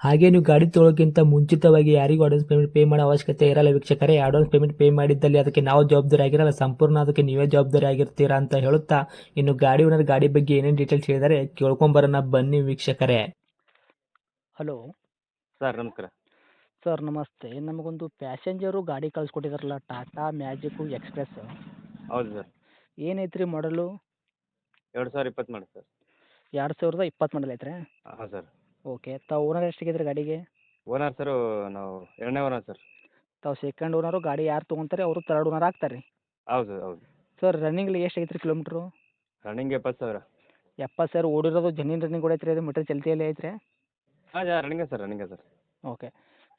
ಹಾಗೆ ನೀವು ಗಾಡಿ ತೊಳೋಕ್ಕಿಂತ ಮುಂಚಿತವಾಗಿ ಯಾರಿಗೂ ಅಡ್ವಾನ್ಸ್ ಪೇಮೆಂಟ್ ಪೇ ಮಾಡೋ ಅವಶ್ಯಕತೆ ಇರಲ್ಲ ವೀಕ್ಷಕರೇ. ಅಡ್ವಾನ್ಸ್ ಪೇಮೆಂಟ್ ಪೇ ಮಾಡಿದ್ದಲ್ಲಿ ಅದಕ್ಕೆ ನಾವು ಜವಾಬ್ದಾರಿ ಆಗಿರಲ್ಲ. ಸಂಪೂರ್ಣ ಅದಕ್ಕೆ ನೀವೇ ಜವಾಬ್ದಾರಿ ಆಗಿರ್ತೀರಾ ಅಂತ ಹೇಳುತ್ತಾ ಇನ್ನು ಗಾಡಿ ಓನರ್ ಗಾಡಿ ಬಗ್ಗೆ ಏನೇನು ಡೀಟೇಲ್ಸ್ ಹೇಳಿದರೆ ಕೇಳ್ಕೊಂಬರೋಣ. ಬನ್ನಿ ವೀಕ್ಷಕರೇ. ಹಲೋ ಸರ್ ನಮಸ್ಕಾರ. ಸರ್ ನಮಸ್ತೆ. ನಮಗೊಂದು ಪ್ಯಾಸೆಂಜರು ಗಾಡಿ ಕಳಿಸ್ಕೊಟ್ಟಿದಾರಲ್ಲ ಟಾಟಾ ಮ್ಯಾಜಿಕ್ ಎಕ್ಸ್ಪ್ರೆಸ್ ಹೌದು ಸರ್ ಏನೈತ್ರಿ ರೀ ಮಾಡಲು ಎರಡು ಸಾವಿರ ಇಪ್ಪತ್ತು ಮಾಡಿ ಸರ್ ಎರಡು ಸಾವಿರದ ಇಪ್ಪತ್ತು ಮಾಡಲ್ ಐತ್ರಿ? ಹಾಂ ಸರ್ ಓಕೆ. ತಾವು ಓನರ್ ಎಷ್ಟಿಗಿದ್ರೆ ಗಾಡಿಗೆ? ಓನರ್ ಸರ್ ನಾವು ಎರಡನೇ ಓನರ್ ಸರ್ ತಾವು ಸೆಕೆಂಡ್ ಓನರು ಗಾಡಿ ಯಾರು ತೊಗೊಂತಾರೆ ಅವರು ತರ್ಡ್ ಓನರ್ ಆಗ್ತಾರೆ. ರೀ ಹೌದು. ಹೌದು ಸರ್ ರನ್ನಿಂಗ್ಲಿ ಎಷ್ಟು ಐತ್ರಿ ಕಿಲೋಮೀಟ್ರು ರನ್ನಿಂಗ್ ಎಪ್ಪತ್ತು ಸಾವಿರ. ಎಪ್ಪತ್ತು ಸಾವಿರ ಓಡಿರೋದು ಜನಿನ್ ರನ್ನಿಂಗ್ ಕೂಡ ಐತ್ರಿ ಅದು ಮೀಟರ್ ಚಲ್ತಿಯಲ್ಲಿ ಐತ್ರಿ? ಹಾಂ running sir running sir okay.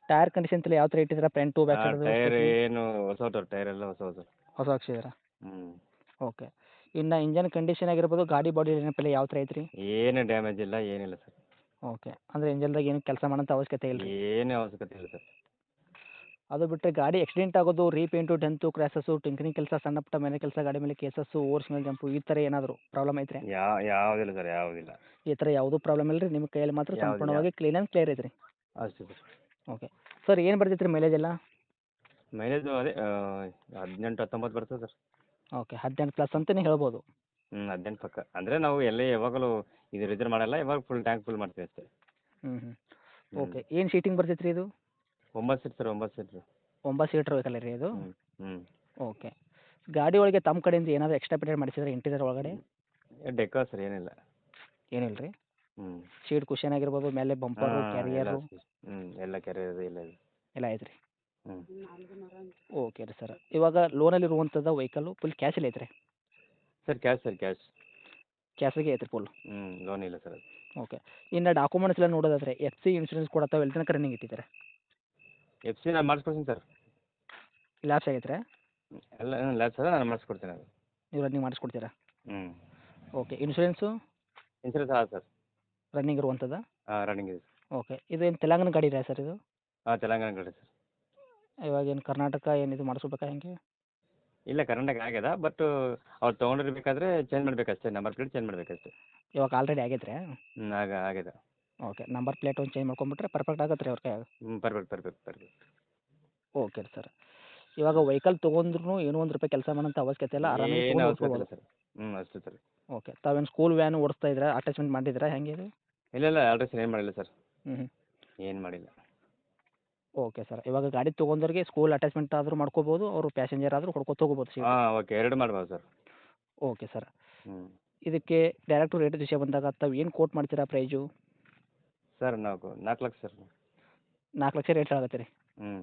Tyre condition ತಲೆ ಯಾವ ಥರ ಇಟ್ಟಿದ್ದೀರಾ? ಫ್ರಂಟು ಬ್ಯಾಕ್ ಟೈರ್ ಏನು ಹೊಸ ಹೊಸ ಟೈರ್ ಎಲ್ಲ ಹೊಸ ಹೊಸ. ಹೊಸ ಹಾಕ್ಸಿದ್ದೀರಾ? ಹ್ಞೂ ಓಕೆ. ಇನ್ನು ಇಂಜನ್ ಕಂಡೀಷನ್ ಆಗಿರ್ಬೋದು ಗಾಡಿ ಬಾಡಿ ಏನಪ್ಪ ಯಾವ ಥರ ಐತ್ರಿ? ಏನು ಡ್ಯಾಮೇಜ್ ಇಲ್ಲ ಏನಿಲ್ಲ ಸರ್ ಓಕೆ. ಅಂದರೆ ಇಂಜನ್ದಾಗ ಏನು ಕೆಲಸ ಮಾಡೋಂಥ ಅವಶ್ಯಕತೆ ಇಲ್ಲ ರೀ ಏನೇ ಅವಶ್ಯಕತೆ ಇಲ್ಲ ಸರ್. ಅದು ಬಿಟ್ಟರೆ ಗಾಡಿ ಆಕ್ಸಿಡೆಂಟ್ ಆಗೋದು ರೀಪೇಂಟು ಡೆಂತು ಕ್ರ್ಯಾಸಸ್ಸು ಟಿಂಕರಿಂಗ್ ಕೆಲಸ ಸಣ್ಣ ಪುಟ್ಟ ಮನೆ ಕೆಲಸ ಗಾಡಿ ಮೇಲೆ ಕೇಸಸ್ಸು ಓವರ್ಸ್ ಮೇಲೆ ಜಂಪು ಈ ಥರ ಏನಾದರೂ ಪ್ರಾಬ್ಲಮ್ ಐತ್ರಿ? ಯಾವ ಯಾವುದಿಲ್ಲ ಸರ್ ಯಾವುದಿಲ್ಲ. ಈ ಥರ ಯಾವುದೂ ಪ್ರಾಬ್ಲಮ್ ಇಲ್ಲ ರೀ ನಿಮ್ಮ ಕೈಯಲ್ಲಿ ಮಾತ್ರ ಯಾವ್ದು- ಸಂಪೂರ್ಣವಾಗಿ ಕ್ಲೀನ್ ಆ್ಯಂಡ್ ಕ್ಲಿಯರ್ ಐತ್ರಿ? ಅಷ್ಟೇ ಸರ್. ಓಕೆ. ಸರ್ ಏನು ಬರ್ತೈತೆ ರೀ ಮೈಲೇಜ್ ಎಲ್ಲ? ಮೈಲೇಜ್ ಅದೇ ಆ, ಹದಿನೆಂಟು ಹತ್ತೊಂಬತ್ತು ಬರ್ತದೆ ಸರ್. ಓಕೆ ಹದಿನೆಂಟು ಪ್ಲಸ್ ಅಂತಲೇ ಹೇಳ್ಬೋದು. ಹ್ಞೂ ಹದಿನೆಂಟು ಪಕ್ಕ. ಅಂದ್ರೆ ನಾವು ಎಲ್ಲ ಯಾವಾಗಲೂ ಇದು ರಿಸರ್ವ್ ಮಾಡಲ್ಲ ಯಾವಾಗ ಫುಲ್ ಟ್ಯಾಂಕ್ ಫುಲ್ ಮಾಡ್ತೀವಿ ಅಷ್ಟೇ. ಹ್ಞೂ ಹ್ಞೂ ಹ್ಮ್. ಓಕೆ ಏನು ಸೀಟಿಂಗ್ ಬರ್ತೈತೆ ರೀ ಇದು? ಒಂಬತ್ತು ಸೀಟ್ ಸರ್ ಒಂಬತ್ತು ಸೀಟ್ ಒಂಬತ್ತು ಸೀಟ್ರ್ ಬೇಕಲ್ಲ ರೀ ಇದು? ಹ್ಮ್ ಹ್ಞೂ ಓಕೆ ಗಾಡಿ ಒಳಗೆ ತಮ್ಮ ಕಡೆಯಿಂದ ಏನಾದರೂ ಎಕ್ಸ್ಟ್ರಾ ಪೇಟೆಂಟ್ ಮಾಡಿಸಿದ್ರೆ ಇಂಟೀರಿಯರ್ ಒಳಗಡೆ? ಡೆಕೋ ಸರ್ ಏನಿಲ್ಲ ಏನಿಲ್ಲ. ರೀ ಹ್ಮ್. ಸೀಟ್ ಕುಷನ್ ಆಗಿರ್ಬೋದು ಮೇಲೆ ಬಂಪರ್ ಕ್ಯಾರಿಯರ್ ಹ್ಮ್ ಎಲ್ಲ ಕ್ಯಾರಿಯರ್ ಇಲ್ಲ ಇಲ್ಲ. ಎಲ್ಲ ಐತ್ರಿ. ಹ್ಞೂ ಓಕೆ ರೀ ಸರ್ ಇವಾಗ ಲೋನಲ್ಲಿ ಇರುವಂಥದ್ದು ವೆಹಿಕಲ್ಲು ಫುಲ್ ಕ್ಯಾಶಲ್ಲಿ ಐತ್ರಿ? ಸರ್ ಕ್ಯಾಶ್ ಸರ್ ಕ್ಯಾಶ್ ಕ್ಯಾಶಾಗೆ ಐತ್ರಿ ಫುಲ್ ಹ್ಞೂ ಲೋನ್ ಇಲ್ಲ ಸರ್ ಅದು. ಓಕೆ ಇನ್ನು ಡಾಕ್ಯುಮೆಂಟ್ಸ್ ಎಲ್ಲ ನೋಡೋದಾದ್ರೆ ಎಫ್ ಸಿ ಇನ್ಶೂರೆನ್ಸ್ ಕೂಡ ತಾವು ಎಲ್ಲಿ ತನಕ ರನ್ನಿಂಗ್ ಇಟ್ಟಿದ್ದಾರೆ? ಎಫ್ ಸಿ ನಾನು ಮಾಡಿಸ್ಕೊಡ್ತೀನಿ ಸರ್. ಲ್ಯಾಬ್ಸ್ ಆಗೈತ್ರಿ? ಎಲ್ಲ ಲ್ಯಾಬ್ ಸರ್ ನಾನು ಮಾಡಿಸ್ಕೊಡ್ತೀನಿ ಅದು. ನೀವು ರನ್ನಿಂಗ್ ಮಾಡಿಸ್ಕೊಡ್ತೀರಾ? ಹ್ಞೂ ಓಕೆ ಇನ್ಶೂರೆನ್ಸು ಇನ್ಸೂರೆನ್ಸ್ ಹಾಂ ಸರ್. ರನ್ನಿಂಗ್ ಇರುವಂಥದ್ದು? ಹಾಂ ರನ್ನಿಂಗ್ ಇದೆ ಓಕೆ ಇದು ಏನು ತೆಲಂಗಾಣ ಗಾಡಿ ಇದೆ ಸರ್ ಇದು? ಹಾಂ ತೆಲಂಗಾಣ ಗಾಡಿ ಸರ್. ಇವಾಗ ಏನು ಕರ್ನಾಟಕ ಏನು ಇದು ಮಾಡಿಸ್ಬೇಕಾ ಹೆಂಗೆ? ಇಲ್ಲ ಕರ್ನಾಟಕ ಆಗ್ಯದ ಬಟ್ ಅವ್ರು ತೊಗೊಂಡಿರ್ಬೇಕಾದ್ರೆ ಚೇಂಜ್ ಮಾಡಬೇಕಷ್ಟೇ ನಂಬರ್ ಪ್ಲೇಟ್ ಚೇಂಜ್ ಮಾಡಬೇಕಷ್ಟೇ. ಇವಾಗ ಆಲ್ರೆಡಿ ಆಗೈತ್ರಿ? ಹ್ಞೂ ಆಗ ಆಗಿದೆ. ಓಕೆ ನಂಬರ್ ಪ್ಲೇಟ್ ಒಂದು ಚೇಂಜ್ ಮಾಡ್ಕೊಂಬಿಟ್ರೆ ಪರ್ಫೆಕ್ಟ್ ಆಗತ್ತೆ ರೀ ಅವ್ರ ಕೈಯಾಗ ಹ್ಞೂ ಪರ್ಫೆಕ್ಟ್ ಪರ್ಫೆಕ್ಟ್ ಪರ್ಫೆಕ್ಟ್ ಓಕೆ ರೀ ಸರ್ ಇವಾಗ ವೆಹಿಕಲ್ ತೊಗೊಂಡ್ರು ಏನೋ ಒಂದು ರೂಪಾಯಿ ಕೆಲಸ ಮಾಡೋಂಥ ಅವಶ್ಯಕತೆ ಇಲ್ಲ ಆರಾಮಾಗಿ ಏನು ತೊಗೊಂಡು ಅವಶ್ಯಕತೆ ಇಲ್ಲ ಹೋಗ್ಬೋದು. ಸರ್ ಹ್ಞೂ ಅಷ್ಟೇ ಸರ್ ಓಕೆ ತಾವೇನು ಸ್ಕೂಲ್ ವ್ಯಾನ್ ಓಡಿಸ್ತಾ ಇದ್ದೀರಾ ಅಟ್ಯಾಚ್ಮೆಂಟ್ ಮಾಡಿದ್ದೀರಾ ಹೆಂಗೆ ಇದು? ಇಲ್ಲ ಇಲ್ಲ ಅಡ್ರೆಸ್ ಏನು ಮಾಡಿಲ್ಲ ಸರ್ ಹ್ಞೂ ಏನು ಮಾಡಿಲ್ಲ. Okay sir. ಇವಾಗ ಗಾಡಿ ತೊಗೊಂಡವ್ರಿಗೆ ಸ್ಕೂಲ್ ಅಟ್ಯಾಚ್ಮೆಂಟ್ ಆದರೂ ಮಾಡ್ಕೋಬೋದು ಅವರು ಪ್ಯಾಸೆಂಜರ್ ಆದರೂ ಹೊಡ್ಕೊತ ಹೋಗ್ಬೋದು ಸರ್ ಹಾಂ ಓಕೆ ಎರಡು ಮಾಡ್ಬೋದು ಸರ್. Okay sir. ಹ್ಞೂ ಇದಕ್ಕೆ ಡೈರೆಕ್ಟ್ ರೇಟ್ ವಿಷಯ ಬಂದಾಗ ತಾವು ಏನು ಕೋಟ್ ಮಾಡ್ತೀರಾ ಪ್ರೈಜು ಸರ್ ನಾಲ್ಕು ನಾಲ್ಕು ಲಕ್ಷ ಸರ್. ನಾಲ್ಕು ಲಕ್ಷ ರೇಟ್ ಆಗುತ್ತೆ ರೀ. ಹ್ಞೂ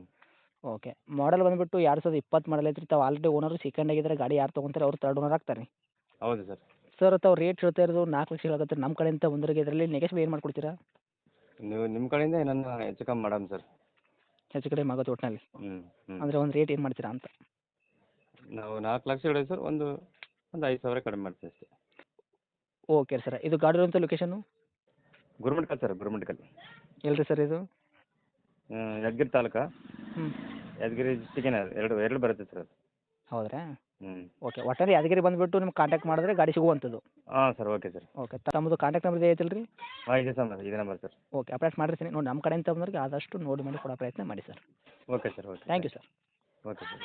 ಓಕೆ. ಮಾಡಲ್ ಬಂದುಬಿಟ್ಟು ಎರಡು ಸಾವಿರದ ಇಪ್ಪತ್ತು ಮಾಡಲ್ ಐತ್ರಿ. ತಾವು ಆಲ್ರೆಡಿ ಓನರು ಸೆಕೆಂಡ್ ಆಗಿದ್ರೆ ಗಾಡಿ ಯಾರು ತೊಗೊಂತಾರೆ ಅವ್ರು ತರ್ಡ್ ಓನರ್ ಆಗ್ತಾರೆ. ಹೌದು ಸರ್. ಸರ್ ತಾವು ರೇಟ್ ಹೇಳ್ತಾ ಇರೋದು ನಾಲ್ಕು ಲಕ್ಷ ಹೇಳಕತ್ತಾರೆ ನಮ್ಮ ಕಡೆಯಿಂದ ಒಂದರಿಗೆ ಇದರಲ್ಲಿ ನೆಗೆಸ್ಟ್ ಏನು ಮಾಡ್ಕೊಡ್ತೀರಾ? ನೀವು ನಿಮ್ಮ ಕಡೆಯಿಂದ ಏನನ್ನ ಹೆಚ್ಚು ಕಮ್ಮಿ ಮಾಡಮ್ ಸರ್. ಹೆಚ್ಚು ಕಡಿಮೆ ಆಗುತ್ತೆ ಒಟ್ಟಿನಲ್ಲಿ ಹ್ಞೂ ಹ್ಞೂ ಅಂದರೆ ಒಂದು ರೇಟ್ ಏನು ಮಾಡ್ತೀರಾ ಅಂತ? ನಾವು ನಾಲ್ಕು ಲಕ್ಷ ಹೇಳಿದ್ವಿ ಸರ್ ಒಂದು ಒಂದು ಐದು ಸಾವಿರ ಕಡಿಮೆ ಮಾಡ್ತೀವಿ ಅಷ್ಟೇ. ಓಕೆ ಸರ್ ಇದು ಗಾಡಿ ಇರುವಂಥ ಲೊಕೇಶನ್ನು ಗುರುಮಟ್ಕಲ್ ಸರ್ ಗುರುಮಟ್ಕಲ್ ಎಲ್ರಿ ಸರ್ ಇದು? ಯಾದಗಿರಿ ತಾಲೂಕಾ? ಹ್ಞೂ ಯಾದಗಿರಿ ಡಿಸ್ಟಿಕೇನೆ ಅದು? ಎರಡು ಎರಡು ಬರುತ್ತೆ ಸರ್ ಅದು. ಹೌದ್ರಾ? ಹ್ಞೂ ಓಕೆ ಒಟ್ಟಾರೆ ಯಾದಗಿರಿ ಬಂದ್ಬಿಟ್ಟು ನಿಮ್ಗೆ ಕಾಂಟ್ಯಾಕ್ಟ್ ಮಾಡಿದ್ರೆ ಗಾಡಿ ಸಿಗುವಂಥದ್ದು. ಹಾಂ ಸರ್ ಓಕೆ ಸರ್ ಓಕೆ ತಮ್ಮದು ಕಾಂಟ್ಯಾಕ್ಟ್ ನಂಬರ್ ಐತಲ್ಲ ರೀ ಹಾಂ ಇದೆ ಸರ್ ಇದೆ ನಂಬರ್ ಸರ್ ಓಕೆ ಅಪ್ಡೇಟ್ ಮಾಡಿರ್ತೀನಿ ನೋಡಿ ನಮ್ಮ ಕಡೆಯಿಂದ ಬಂದವ್ರಿಗೆ ಆದಷ್ಟು ನೋಡಿ ಮಾಡಿ ಕೊಡೋ ಪ್ರಯತ್ನ ಮಾಡಿ sir okay sir okay thank you sir okay sir